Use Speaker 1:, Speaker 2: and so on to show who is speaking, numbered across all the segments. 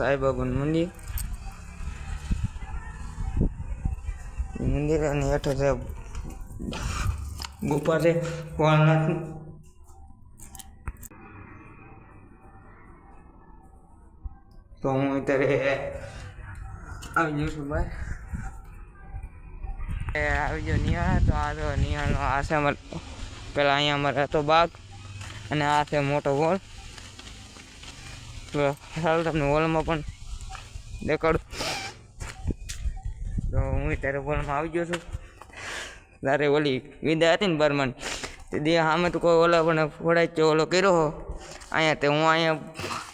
Speaker 1: સાંઈબાબાનું મંદિર. મંદિર અને હેઠળ છે ગુફા છે ભોળાનાથની તો હું અત્યારે આવી જઉં છું એ આવી ગયો નિહાળ, તો આ તો નિહાળનો આ છે અમારે પેલા અહીંયા અમારે હતો બાગ, અને આ છે મોટો વોલ તો હાલ તમને વોલમાં પણ દેખાડું. તો હું અત્યારે વોલમાં આવી ગયો છું. તારે ઓલી વિદાય હતી ને બર્મન? તે દી સામે તો કોઈ ઓલા પણ ફોડાય છે ઓલો કર્યો હો. અહીંયા તે હું અહીંયા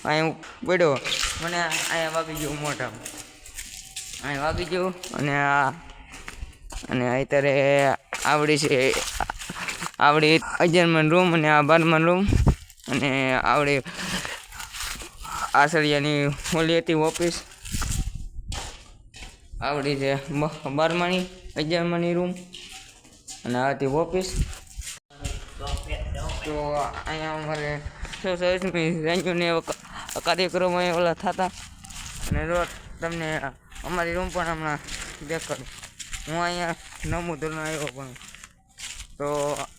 Speaker 1: અહીંયા પડ્યો. મને અહીંયા વાગી ગયું મોટા અહીંયા વાગી ગયું અને આ, અને અત્યારે આવડી છે, આવડી અગિયારમન રૂમ અને આ બારમન રૂમ અને આવડી આસળિયાની ઓલી હતી ઓફિસ. આવડી છે બારમાની, અગિયારમાની રૂમ અને આ હતી ઓફિસ. તો અહીંયા અમારે સો સર્વિસની રેન્જુને કાર્યક્રમો ઓલા થતા. અને રોજ તમને અમારી રૂમ પણ હમણાં દેખાડું. હું અહીંયા નવમું ધોરણ આવ્યો પણ. તો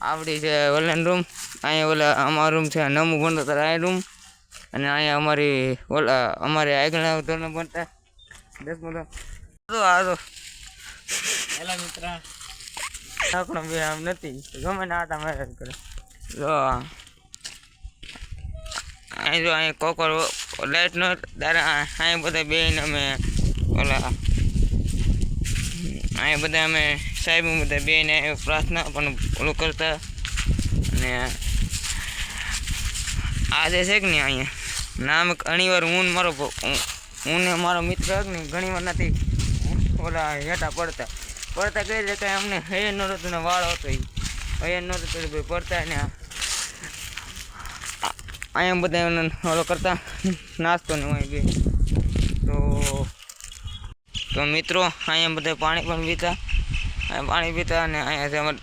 Speaker 1: આવડી છે ઓનલાઈન રૂમ અહીંયા ઓલા અમારો રૂમ છે નવમું ભણતો ત્યારે આ રૂમ અને અહીંયા અમારી ઓલા અમારે આગળના ધોરણ ભણતા દસ ધોરણ તો આ તો.
Speaker 2: હેલો મિત્ર.
Speaker 1: આપણો બે આમ નથી. ગમે ના હતા માર્યા જ કરે. જો અહીં જો અહીં કોકર લાઈટ નો તારે અહીં બધા બેન અમે ઓલા અહીં બધા અમે સાહેબ બધા બેન પ્રાર્થના પણ ઓલું કરતા. અને આજે છે કે નહીં અહીંયા, નામ ઘણી વાર હું મારો હું- હું ને મારો મિત્ર ને ઘણી વાર નથી, ઓલા હેઠા પડતા. પડતા કઈ દે કાંઈ અમને હૈયર નહોતું ને વાળો હતો એ હૈયર નહોતું ભાઈ પડતા ને અહીંયા બધા એમને ઓલો કરતા, નાસ્તો ને હોય બે તો તો મિત્રો, અહીંયા બધા પાણી પણ પીતા. અહીંયા પાણી પીતા અને અહીંયા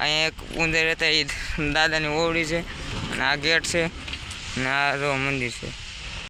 Speaker 1: અહીંયા એક ઊંધે રહેતા એ દાદાની ઓવડી છે અને આ ગેટ છે. અને આ મંદિર છે.